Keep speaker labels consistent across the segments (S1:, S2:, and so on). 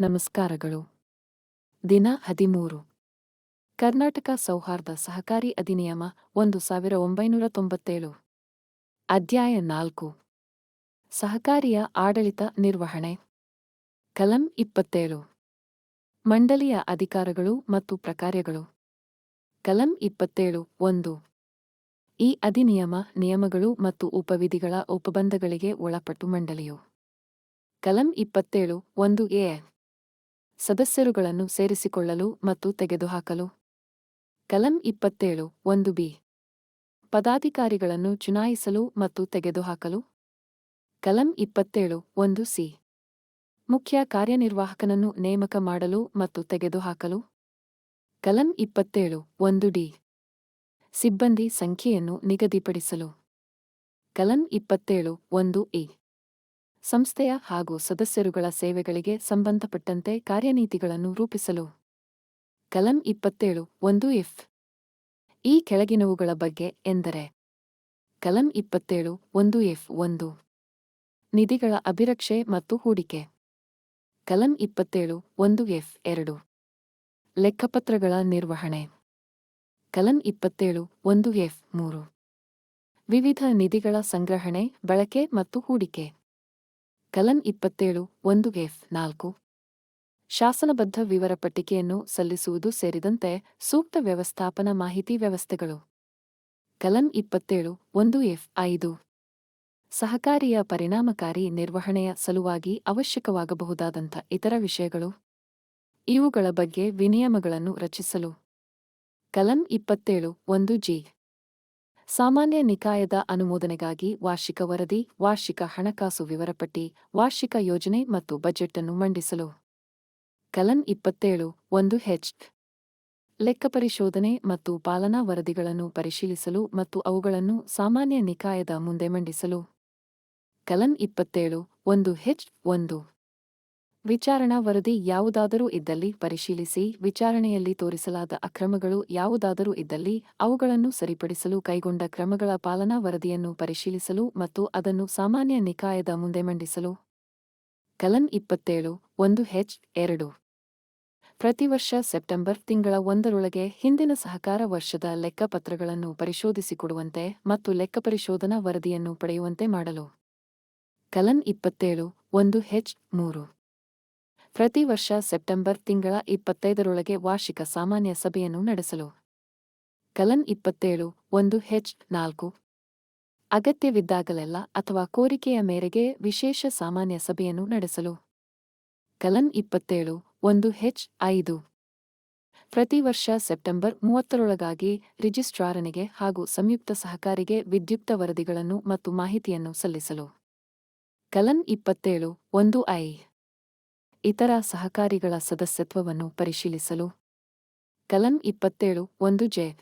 S1: ನಮಸ್ಕಾರಗಳು. ದಿನ ಹದಿಮೂರು. ಕರ್ನಾಟಕ ಸೌಹಾರ್ದ ಸಹಕಾರಿ ಅಧಿನಿಯಮ ಒಂದು ಸಾವಿರ ಒಂಬೈನೂರ ತೊಂಬತ್ತೇಳು. ಅಧ್ಯಾಯ ನಾಲ್ಕು. ಸಹಕಾರಿಯ ಆಡಳಿತ ನಿರ್ವಹಣೆ. ಕಲಂ ಇಪ್ಪತ್ತೇಳು. ಮಂಡಳಿಯ ಅಧಿಕಾರಗಳು ಮತ್ತು ಪ್ರಕಾರ್ಯಗಳು. ಕಲಂ ಇಪ್ಪತ್ತೇಳು ಒಂದು. ಈ ಅಧಿನಿಯಮ ನಿಯಮಗಳು ಮತ್ತು ಉಪವಿಧಿಗಳ ಉಪಬಂಧಗಳಿಗೆ ಒಳಪಟ್ಟು ಮಂಡಳಿಯು. ಕಲಂ ಇಪ್ಪತ್ತೇಳು ಒಂದು ಎ. ಸದಸ್ಯರುಗಳನ್ನು ಸೇರಿಸಿಕೊಳ್ಳಲು ಮತ್ತು ತೆಗೆದುಹಾಕಲು. ಕಲಂ ಇಪ್ಪತ್ತೇಳು, ಒಂದು ಬಿ. ಪದಾಧಿಕಾರಿಗಳನ್ನು ಚುನಾಯಿಸಲು ಮತ್ತು ತೆಗೆದುಹಾಕಲು. ಕಲಂ ಇಪ್ಪತ್ತೇಳು, ಒಂದು ಸಿ. ಮುಖ್ಯ ಕಾರ್ಯನಿರ್ವಾಹಕನನ್ನು ನೇಮಕ ಮಾಡಲು ಮತ್ತು ತೆಗೆದುಹಾಕಲು. ಕಲಂ ಇಪ್ಪತ್ತೇಳು, ಒಂದು ಡಿ. ಸಿಬ್ಬಂದಿ ಸಂಖ್ಯೆಯನ್ನು ನಿಗದಿಪಡಿಸಲು. ಕಲಂ ಇಪ್ಪತ್ತೇಳು, ಒಂದು ಇ ಸಂಸ್ಥೆಯ ಹಾಗೂ ಸದಸ್ಯರುಗಳ ಸೇವೆಗಳಿಗೆ ಸಂಬಂಧಪಟ್ಟಂತೆ ಕಾರ್ಯನೀತಿಗಳನ್ನು ರೂಪಿಸಲು. ಕಲಂ ಇಪ್ಪತ್ತೇಳು, ಒಂದು ಇಫ್ ಈ ಕೆಳಗಿನವುಗಳ ಬಗ್ಗೆ ಎಂದರೆ. ಕಲಂ ಇಪ್ಪತ್ತೇಳು, ಒಂದು ಎಫ್, ಒಂದು. ನಿಧಿಗಳ ಅಭಿರಕ್ಷೆ ಮತ್ತು ಹೂಡಿಕೆ. ಕಲಂ ಇಪ್ಪತ್ತೇಳು, ಒಂದು ಎಫ್, ಎರಡು. ಲೆಕ್ಕಪತ್ರಗಳ ನಿರ್ವಹಣೆ. ಕಲಂ ಇಪ್ಪತ್ತೇಳು, ಒಂದು ಎಫ್, ಮೂರು. ವಿವಿಧ ನಿಧಿಗಳ ಸಂಗ್ರಹಣೆ, ಬಳಕೆ ಮತ್ತು ಹೂಡಿಕೆ. ಕಲಂ ಇಪ್ಪತ್ತೇಳು, ಒಂದು ಎಫ್ ನಾಲ್ಕು. ಶಾಸನಬದ್ಧ ವಿವರ ಪಟ್ಟಿಕೆಯನ್ನು ಸಲ್ಲಿಸುವುದು ಸೇರಿದಂತೆ ಸೂಕ್ತ ವ್ಯವಸ್ಥಾಪನಾ ಮಾಹಿತಿ ವ್ಯವಸ್ಥೆಗಳು. ಕಲಂ ಇಪ್ಪತ್ತೇಳು, ಒಂದು ಎಫ್ ಐದು. ಸಹಕಾರಿಯ ಪರಿಣಾಮಕಾರಿ ನಿರ್ವಹಣೆಯ ಸಲುವಾಗಿ ಅವಶ್ಯಕವಾಗಬಹುದಾದಂಥ ಇತರ ವಿಷಯಗಳು. ಇವುಗಳ ಬಗ್ಗೆ ವಿನಿಯಮಗಳನ್ನು ರಚಿಸಲು. ಕಲಂ ಇಪ್ಪತ್ತೇಳು, ಒಂದು ಜಿ. ಸಾಮಾನ್ಯ ನಿಕಾಯದ ಅನುಮೋದನೆಗಾಗಿ ವಾರ್ಷಿಕ ವರದಿ, ವಾರ್ಷಿಕ ಹಣಕಾಸು ವಿವರಪಟ್ಟಿ, ವಾರ್ಷಿಕ ಯೋಜನೆ ಮತ್ತು ಬಜೆಟ್ ಅನ್ನು ಮಂಡಿಸಲು. ಕಲಂ ಇಪ್ಪತ್ತೇಳು, ಒಂದು ಹೆಚ್. ಲೆಕ್ಕಪರಿಶೋಧನೆ ಮತ್ತು ಪಾಲನಾ ವರದಿಗಳನ್ನು ಪರಿಶೀಲಿಸಲು ಮತ್ತು ಅವುಗಳನ್ನು ಸಾಮಾನ್ಯ ನಿಕಾಯದ ಮುಂದೆ ಮಂಡಿಸಲು. ಕಲಂ ಇಪ್ಪತ್ತೇಳು, ಒಂದು ಹೆಚ್, ಒಂದು. ವಿಚಾರಣಾ ವರದಿ ಯಾವುದಾದರೂ ಇದ್ದಲ್ಲಿ ಪರಿಶೀಲಿಸಿ, ವಿಚಾರಣೆಯಲ್ಲಿ ತೋರಿಸಲಾದ ಅಕ್ರಮಗಳು ಯಾವುದಾದರೂ ಇದ್ದಲ್ಲಿ ಅವುಗಳನ್ನು ಸರಿಪಡಿಸಲು ಕೈಗೊಂಡ ಕ್ರಮಗಳ ಪಾಲನಾ ವರದಿಯನ್ನು ಪರಿಶೀಲಿಸಲು ಮತ್ತು ಅದನ್ನು ಸಾಮಾನ್ಯ ನಿಕಾಯದ ಮುಂದೆ ಮಂಡಿಸಲು. ಕಲನ್ ಇಪ್ಪತ್ತೇಳು, ಒಂದು ಹೆಚ್, ಎರಡು. ಪ್ರತಿ ವರ್ಷ ಸೆಪ್ಟೆಂಬರ್ ತಿಂಗಳ ಒಂದರೊಳಗೆ ಹಿಂದಿನ ಸಹಕಾರ ವರ್ಷದ ಲೆಕ್ಕಪತ್ರಗಳನ್ನು ಪರಿಶೋಧಿಸಿಕೊಡುವಂತೆ ಮತ್ತು ಲೆಕ್ಕಪರಿಶೋಧನಾ ವರದಿಯನ್ನು ಪಡೆಯುವಂತೆ ಮಾಡಲು. ಕಲನ್ ಇಪ್ಪತ್ತೇಳು, ಒಂದು ಹೆಚ್, ಮೂರು. ಪ್ರತಿ ವರ್ಷ ಸೆಪ್ಟೆಂಬರ್ ತಿಂಗಳ ಇಪ್ಪತ್ತೈದರೊಳಗೆ ವಾರ್ಷಿಕ ಸಾಮಾನ್ಯ ಸಭೆಯನ್ನು ನಡೆಸಲು. ಕಲನ್ ಇಪ್ಪತ್ತೇಳು, ಒಂದು ಹೆಚ್ ನಾಲ್ಕು. ಅಗತ್ಯವಿದ್ದಾಗಲೆಲ್ಲ ಅಥವಾ ಕೋರಿಕೆಯ ಮೇರೆಗೆ ವಿಶೇಷ ಸಾಮಾನ್ಯ ಸಭೆಯನ್ನು ನಡೆಸಲು. ಕಲನ್ ಇಪ್ಪತ್ತೇಳು, ಒಂದು ಹೆಚ್ ಐದು. ಪ್ರತಿ ವರ್ಷ ಸೆಪ್ಟೆಂಬರ್ ಮೂವತ್ತರೊಳಗಾಗಿ ರಿಜಿಸ್ಟ್ರಾರನಿಗೆ ಹಾಗೂ ಸಂಯುಕ್ತ ಸಹಕಾರಿಗೆ ವಿದ್ಯುಕ್ತ ವರದಿಗಳನ್ನು ಮತ್ತು ಮಾಹಿತಿಯನ್ನು ಸಲ್ಲಿಸಲು. ಕಲನ್ ಇಪ್ಪತ್ತೇಳು, ಒಂದು ಐ. ಇತರ ಸಹಕಾರಿಗಳ ಸದಸ್ಯತ್ವವನ್ನು ಪರಿಶೀಲಿಸಲು. ಕಲಂ ಇಪ್ಪತ್ತೇಳು, ಒಂದು ಜೆ.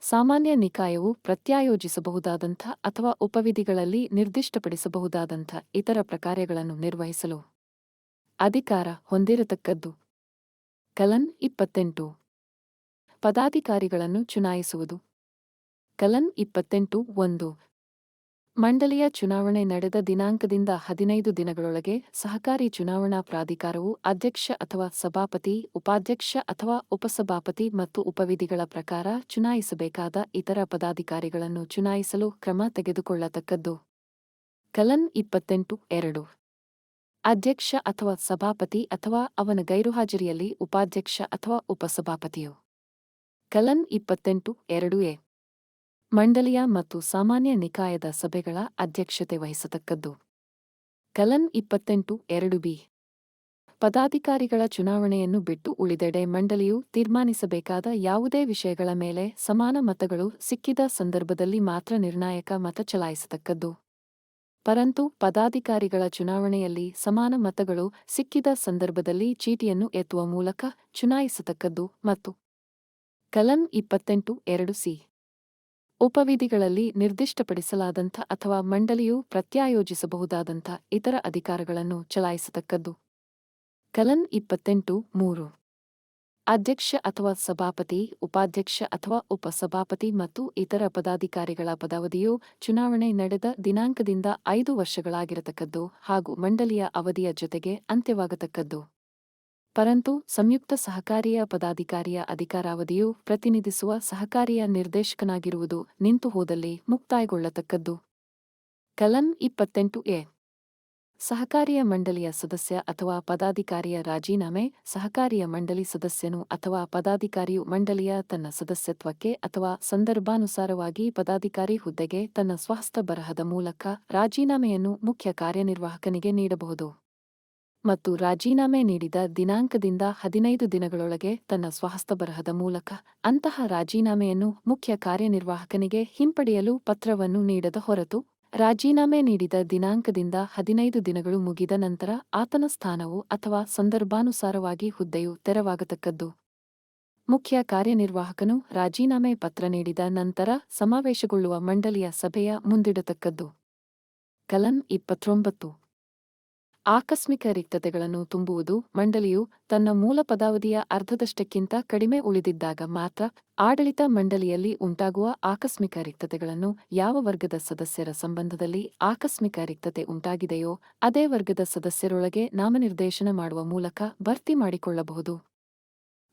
S1: ಸಾಮಾನ್ಯ ನಿಕಾಯವು ಪ್ರತ್ಯಾಯೋಜಿಸಬಹುದಾದಂಥ ಅಥವಾ ಉಪವಿಧಿಗಳಲ್ಲಿ ನಿರ್ದಿಷ್ಟಪಡಿಸಬಹುದಾದಂಥ ಇತರ ಪ್ರಕಾರ್ಯಗಳನ್ನು ನಿರ್ವಹಿಸಲು. ಅಧಿಕಾರ ಹೊಂದಿರತಕ್ಕದ್ದು. ಕಲನ್ ಇಪ್ಪತ್ತೆಂಟು. ಪದಾಧಿಕಾರಿಗಳನ್ನು ಚುನಾಯಿಸುವುದು. ಕಲನ್ ಇಪ್ಪತ್ತೆಂಟು, ಒಂದು. ಮಂಡಳಿಯ ಚುನಾವಣೆ ನಡೆದ ದಿನಾಂಕದಿಂದ ಹದಿನೈದು ದಿನಗಳೊಳಗೆ ಸಹಕಾರಿ ಚುನಾವಣಾ ಪ್ರಾಧಿಕಾರವು ಅಧ್ಯಕ್ಷ ಅಥವಾ ಸಭಾಪತಿ, ಉಪಾಧ್ಯಕ್ಷ ಅಥವಾ ಉಪಸಭಾಪತಿ ಮತ್ತು ಉಪವಿಧಿಗಳ ಪ್ರಕಾರ ಚುನಾಯಿಸಬೇಕಾದ ಇತರ ಪದಾಧಿಕಾರಿಗಳನ್ನು ಚುನಾಯಿಸಲು ಕ್ರಮ ತೆಗೆದುಕೊಳ್ಳತಕ್ಕದ್ದು. ಕಲನ್ ಇಪ್ಪತ್ತೆಂಟು ಎರಡು. ಅಧ್ಯಕ್ಷ ಅಥವಾ ಸಭಾಪತಿ ಅಥವಾ ಅವನ ಗೈರುಹಾಜರಿಯಲ್ಲಿ ಉಪಾಧ್ಯಕ್ಷ ಅಥವಾ ಉಪಸಭಾಪತಿಯು. ಕಲನ್ ಇಪ್ಪತ್ತೆಂಟು ಎರಡು ಎ. ಮಂಡಳಿಯ ಮತ್ತು ಸಾಮಾನ್ಯ ನಿಕಾಯದ ಸಭೆಗಳ ಅಧ್ಯಕ್ಷತೆ ವಹಿಸತಕ್ಕದ್ದು. ಕಲನ್ ಇಪ್ಪತ್ತೆಂಟು, ಎರಡು ಬಿ. ಪದಾಧಿಕಾರಿಗಳ ಚುನಾವಣೆಯನ್ನು ಬಿಟ್ಟು ಉಳಿದೆಡೆ ಮಂಡಳಿಯು ತೀರ್ಮಾನಿಸಬೇಕಾದ ಯಾವುದೇ ವಿಷಯಗಳ ಮೇಲೆ ಸಮಾನ ಮತಗಳು ಸಿಕ್ಕಿದ ಸಂದರ್ಭದಲ್ಲಿ ಮಾತ್ರ ನಿರ್ಣಾಯಕ ಮತ ಚಲಾಯಿಸತಕ್ಕದ್ದು. ಪರಂತು ಪದಾಧಿಕಾರಿಗಳ ಚುನಾವಣೆಯಲ್ಲಿ ಸಮಾನ ಮತಗಳು ಸಿಕ್ಕಿದ ಸಂದರ್ಭದಲ್ಲಿ ಚೀಟಿಯನ್ನು ಎತ್ತುವ ಮೂಲಕ ಚುನಾಯಿಸತಕ್ಕದ್ದು ಮತ್ತು ಕಲಂ ಇಪ್ಪತ್ತೆಂಟು, ಎರಡು ಸಿ. ಉಪವಿಧಿಗಳಲ್ಲಿ ನಿರ್ದಿಷ್ಟಪಡಿಸಲಾದಂಥ ಅಥವಾ ಮಂಡಳಿಯು ಪ್ರತ್ಯಾಯೋಜಿಸಬಹುದಾದಂಥ ಇತರ ಅಧಿಕಾರಗಳನ್ನು ಚಲಾಯಿಸತಕ್ಕದ್ದು. ಕಲನ್ ಇಪ್ಪತ್ತೆಂಟು, ಮೂರು. ಅಧ್ಯಕ್ಷ ಅಥವಾ ಸಭಾಪತಿ, ಉಪಾಧ್ಯಕ್ಷ ಅಥವಾ ಉಪಸಭಾಪತಿ ಮತ್ತು ಇತರ ಪದಾಧಿಕಾರಿಗಳ ಪದಾವಧಿಯು ಚುನಾವಣೆ ನಡೆದ ದಿನಾಂಕದಿಂದ ಐದು ವರ್ಷಗಳಾಗಿರತಕ್ಕದ್ದು ಹಾಗೂ ಮಂಡಳಿಯ ಅವಧಿಯ ಜೊತೆಗೆ ಅಂತ್ಯವಾಗತಕ್ಕದ್ದು. ಪರಂತು ಸಂಯುಕ್ತ ಸಹಕಾರಿಯ ಪದಾಧಿಕಾರಿಯ ಅಧಿಕಾರಾವಧಿಯು ಪ್ರತಿನಿಧಿಸುವ ಸಹಕಾರಿಯ ನಿರ್ದೇಶಕನಾಗಿರುವುದು ನಿಂತು ಹೋದಲ್ಲಿ ಮುಕ್ತಾಯಗೊಳ್ಳತಕ್ಕದ್ದು. ಕಲಂ ಇಪ್ಪತ್ತೆಂಟು ಎ. ಸಹಕಾರಿಯ ಮಂಡಳಿಯ ಸದಸ್ಯ ಅಥವಾ ಪದಾಧಿಕಾರಿಯ ರಾಜೀನಾಮೆ, ಸಹಕಾರಿಯ ಮಂಡಳಿ ಸದಸ್ಯನು ಅಥವಾ ಪದಾಧಿಕಾರಿಯು ಮಂಡಳಿಯ ತನ್ನ ಸದಸ್ಯತ್ವಕ್ಕೆ ಅಥವಾ ಸಂದರ್ಭಾನುಸಾರವಾಗಿ ಪದಾಧಿಕಾರಿ ಹುದ್ದೆಗೆ ತನ್ನ ಸ್ವಹಸ್ತ ಬರಹದ ಮೂಲಕ ರಾಜೀನಾಮೆಯನ್ನು ಮುಖ್ಯ ಕಾರ್ಯನಿರ್ವಾಹಕನಿಗೆ ನೀಡಬಹುದು. ಮತ್ತು ರಾಜೀನಾಮೆ ನೀಡಿದ ದಿನಾಂಕದಿಂದ ಹದಿನೈದು ದಿನಗಳೊಳಗೆ ತನ್ನ ಸ್ವಹಸ್ತ ಬರಹದ ಮೂಲಕ ಅಂತಹ ರಾಜೀನಾಮೆಯನ್ನು ಮುಖ್ಯ ಕಾರ್ಯನಿರ್ವಾಹಕನಿಗೆ ಹಿಂಪಡೆಯಲು ಪತ್ರವನ್ನು ನೀಡದ ಹೊರತು, ರಾಜೀನಾಮೆ ನೀಡಿದ ದಿನಾಂಕದಿಂದ ಹದಿನೈದು ದಿನಗಳು ಮುಗಿದ ನಂತರ ಆತನ ಸ್ಥಾನವು ಅಥವಾ ಸಂದರ್ಭಾನುಸಾರವಾಗಿ ಹುದ್ದೆಯು ತೆರವಾಗತಕ್ಕದ್ದು. ಮುಖ್ಯ ಕಾರ್ಯನಿರ್ವಾಹಕನು ರಾಜೀನಾಮೆ ಪತ್ರ ನೀಡಿದ ನಂತರ ಸಮಾವೇಶಗೊಳ್ಳುವ ಮಂಡಳಿಯ ಸಭೆಯ ಮುಂದಿಡತಕ್ಕದ್ದು. ಕಲಂ ಇಪ್ಪತ್ತೊಂಬತ್ತು. ಆಕಸ್ಮಿಕ ರಿಕ್ತತೆಗಳನ್ನು ತುಂಬುವುದು ಮಂಡಳಿಯು ತನ್ನ ಮೂಲ ಪದಾವಧಿಯ ಅರ್ಧದಷ್ಟಕ್ಕಿಂತ ಕಡಿಮೆ ಉಳಿದಿದ್ದಾಗ ಮಾತ್ರ ಆಡಳಿತ ಮಂಡಳಿಯಲ್ಲಿ ಉಂಟಾಗುವ ಆಕಸ್ಮಿಕ ರಿಕ್ತತೆಗಳನ್ನು ಯಾವ ವರ್ಗದ ಸದಸ್ಯರ ಸಂಬಂಧದಲ್ಲಿ ಆಕಸ್ಮಿಕ ರಿಕ್ತತೆ ಉಂಟಾಗಿದೆಯೋ ಅದೇ ವರ್ಗದ ಸದಸ್ಯರೊಳಗೆ ನಾಮನಿರ್ದೇಶನ ಮಾಡುವ ಮೂಲಕ ಭರ್ತಿ ಮಾಡಿಕೊಳ್ಳಬಹುದು.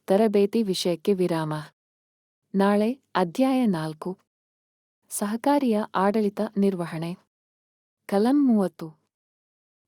S1: ತರಬೇತಿ ವಿಷಯಕ್ಕೆ ವಿರಾಮ. ನಾಳೆ ಅಧ್ಯಾಯ ನಾಲ್ಕು. ಸಹಕಾರಿಯ ಆಡಳಿತ ನಿರ್ವಹಣೆ. ಕಲಂ ಮೂವತ್ತು.